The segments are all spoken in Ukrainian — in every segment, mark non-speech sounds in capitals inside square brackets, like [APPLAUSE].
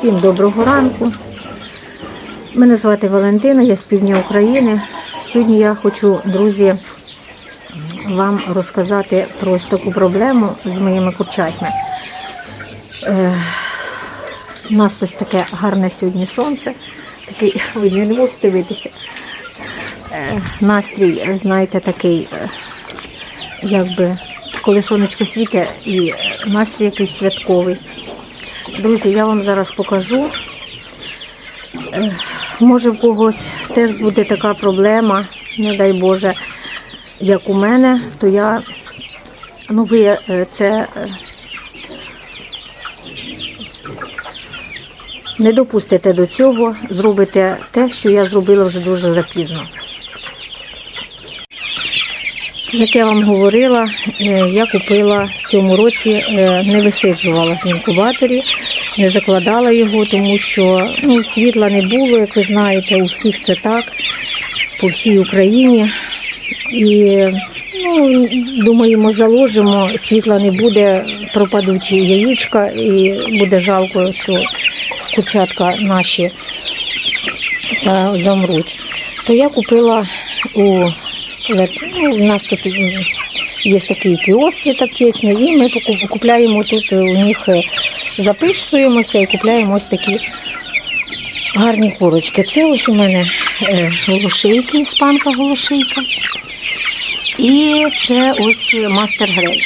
Всім доброго ранку. Мене звати Валентина, я з півдня України. Сьогодні я хочу, друзі, вам розказати про ось таку проблему з моїми курчатами. Е, у нас ось таке гарне сьогодні сонце. Такий, ви не можете дивитися. Е, настрій, знаєте, такий, е, якби коли сонечко світить і е, настрій якийсь святковий. Друзі, я вам зараз покажу. Е, Може, в когось теж буде така проблема, не дай Боже, як у мене, то я, ну ви е, це е, не допустите до цього, зробите те, що я зробила вже дуже запізно. Як я вам говорила, я купила в цьому році, не висиджувала в інкубаторі, не закладала його, тому що ну, світла не було, як ви знаєте, у всіх це так, по всій Україні. І ну, думаємо, заложимо, світла не буде, пропадуть яєчка, і буде жалко, що курчатка наші замруть. То я купила у ну, у нас тут є такий кіоск аптечний, і ми купляємо тут, у них е, записуємося і купляємо ось такі гарні курочки. Це ось у мене е, голошийки, іспанка голошийка. І це ось мастер грей.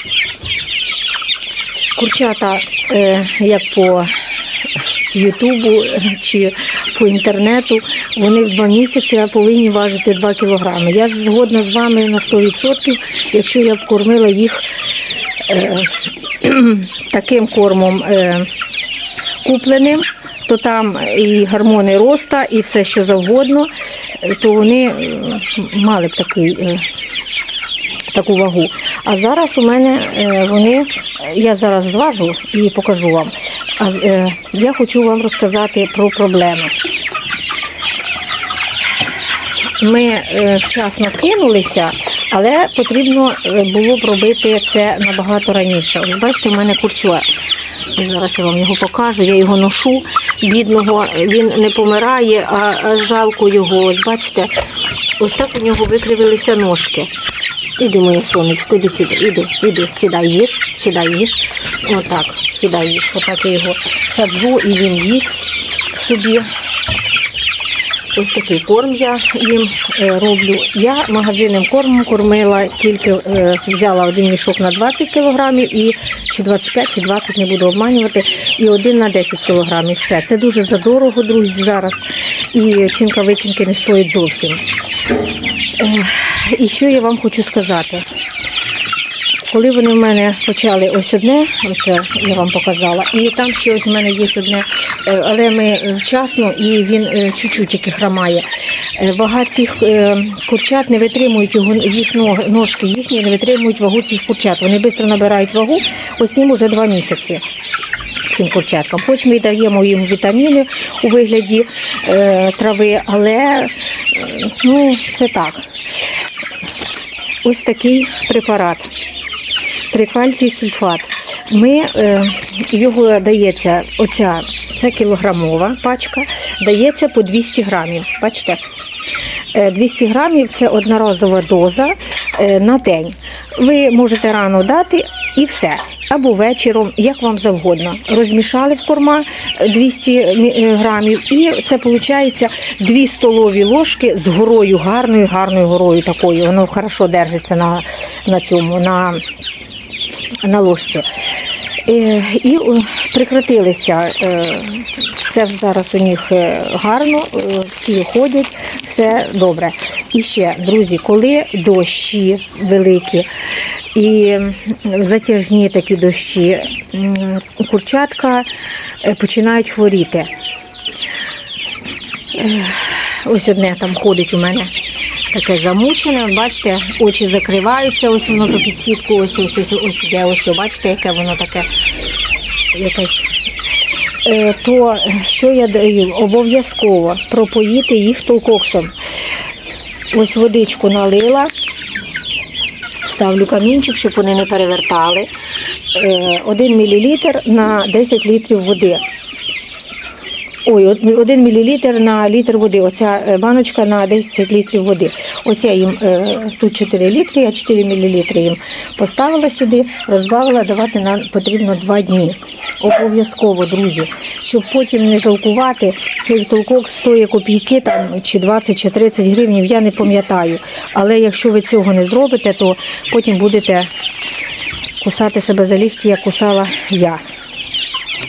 Курчата, е, як по Ютубу чи по інтернету, вони в два місяці повинні важити 2 кілограми. Я згодна з вами на 100%, якщо я б кормила їх е, [CLEARS THROAT] таким кормом е, купленим, то там і гормони роста, і все що завгодно, то вони е, мали б такий. е, таку вагу. А зараз у мене вони, я зараз зважу і покажу вам. А я хочу вам розказати про проблеми. Ми вчасно кинулися, але потрібно е, було б робити це набагато раніше. Ось бачите, у мене курчуа. Зараз я вам його покажу, я його ношу, бідного, він не помирає, а, жалко його. Ось бачите, ось так у нього викривилися ножки. Іди, моє сонечко, іди сюди, іди, іди, сідай їж, сідай їж. Отак, сідай їж. Отак я його саджу і він їсть собі. Ось такий корм я їм е, роблю. Я магазинним кормом кормила, тільки е, взяла один мішок на 20 кілограмів і чи 25, чи 20, не буду обманювати, і один на 10 кілограмів. Все. Це дуже задорого, друзі, зараз. І чинкавичинки не стоять зовсім. Е, І що я вам хочу сказати? Коли вони в мене почали ось одне, оце я вам показала, і там ще ось в мене є одне, е, але ми вчасно і він е, чуть-чуть тільки хромає. Е, Вага цих курчат не витримують їх ножки, їхні не витримують вагу цих курчат. Вони швидко набирають вагу, ось їм уже два місяці. Цим курчаткам. Хоч ми даємо їм вітаміни у вигляді е, трави, але ну, це так. Ось такий препарат трикальцій сульфат. Ми, е, його дається, оця, це кілограмова пачка, дається по 200 грамів. Бачите? Е, 200 грамів це одноразова доза е, на день. Ви можете рано дати і все. Або вечором, як вам завгодно. Розмішали в корма 200 е, грамів, і це виходить 2 столові ложки з горою, гарною, гарною горою такою. Воно хорошо держиться на, на цьому. на на ложці. Е, І е, Все зараз у них е, гарно, всі ходять, все добре. І ще, друзі, коли дощі великі і затяжні такі дощі, курчатка починають хворіти. Ось одне там ходить у мене таке замучене. Бачите, очі закриваються, ось воно по підсітку, ось ось ось ось іде, ось, ось, бачите, яке воно таке якесь. Е, То е, що я даю? Обов'язково пропоїти їх толкоксом. Ось водичку налила, ставлю камінчик, щоб вони не перевертали. Е, 1 мл на 10 літрів води. Ой, од- 1 мл на літр води. Оця е, баночка на 10 літрів води. Ось я їм е, тут 4 літри, я 4 мл їм поставила сюди, розбавила, давати нам потрібно 2 дні. Обов'язково, друзі, щоб потім не жалкувати. Цей толкок стоїть копійки там чи 20 чи 30 гривень, я не пам'ятаю. Але якщо ви цього не зробите, то потім будете кусати себе за лікті, як кусала я.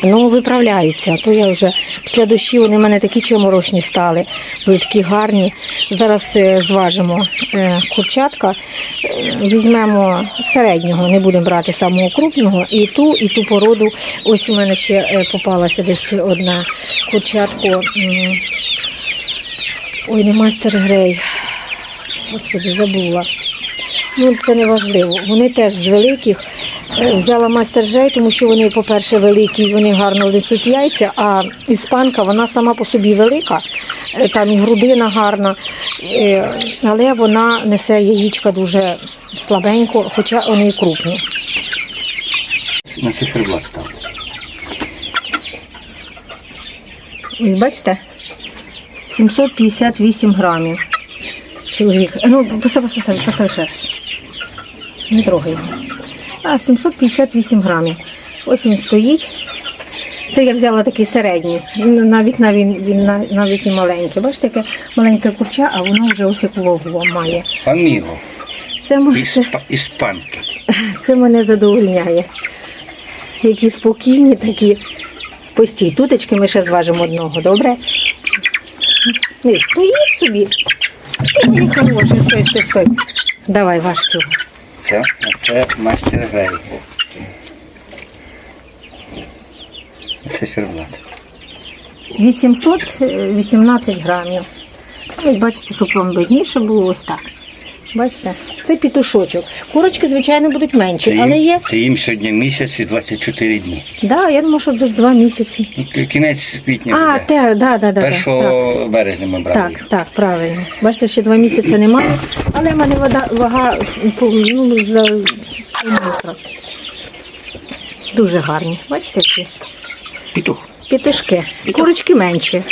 Ну, виправляються. А то я вже після дощів вони в мене такі чоморошні стали, були такі гарні. Зараз е, зважимо е, курчатка, е, візьмемо середнього, не будемо брати самого крупного, і ту, і ту породу. Ось у мене ще попалася десь одна курчатко. м, Ой, не мастер грей. Господи, забула. Ну, це не важливо. Вони теж з великих. Е, Взяла мастер Грей, тому що вони, по-перше, великі, вони гарно несуть яйця, а іспанка, вона сама по собі велика, е, там і грудина гарна, е, але вона несе яєчка дуже слабенько, хоча вони і крупні. На циферблат став. Ось бачите? 758 грамів. Чоловік. Ну, постав, постав, постав ще раз. Не трогай його. А, 758 грамів. Ось він стоїть. Це я взяла такий середній. Навіть навіть, він на- навіть і маленький. Бачите, яке маленьке курча, а воно вже ось яку вагу має. Аміго. Це, м- іспанки. [LAUGHS] це мене задовольняє. Які спокійні, такі постій. Тутечки ми ще зважимо одного, добре? Стоїть собі. Стой, стой, стой. Давай ваш цю. Це, це мастер Грей. Циферблат. 818 грамів. Ось бачите, щоб вам видніше було ось так. Бачите? Це пітушочок. Курочки, звичайно, будуть менші, Це але є. це їм сьогодні місяць і 24 дні. Да, я думаю, що десь два місяці. Ну, Кінець квітня А, буде. те, да, да, да, да. 1 так. березня ми брали. Так, так, правильно. Бачите, ще два місяці немає, але в мене вода, вага по- ну, за мусор. Дуже гарні. Бачите, які Петух. пітишки. Курочки менші.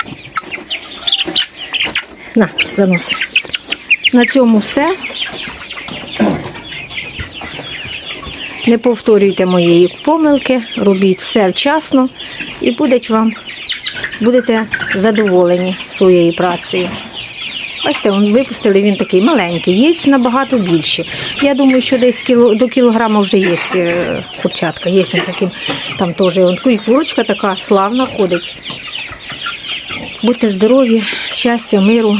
На, занос. На цьому все. Не повторюйте моєї помилки, робіть все вчасно і будуть вам, будете задоволені своєю працею. Бачите, випустили він такий маленький, є набагато більші. Я думаю, що десь кіло, до кілограма вже є е, курчатка. Є він таким, там теж і курочка така славна ходить. Будьте здорові, щастя, миру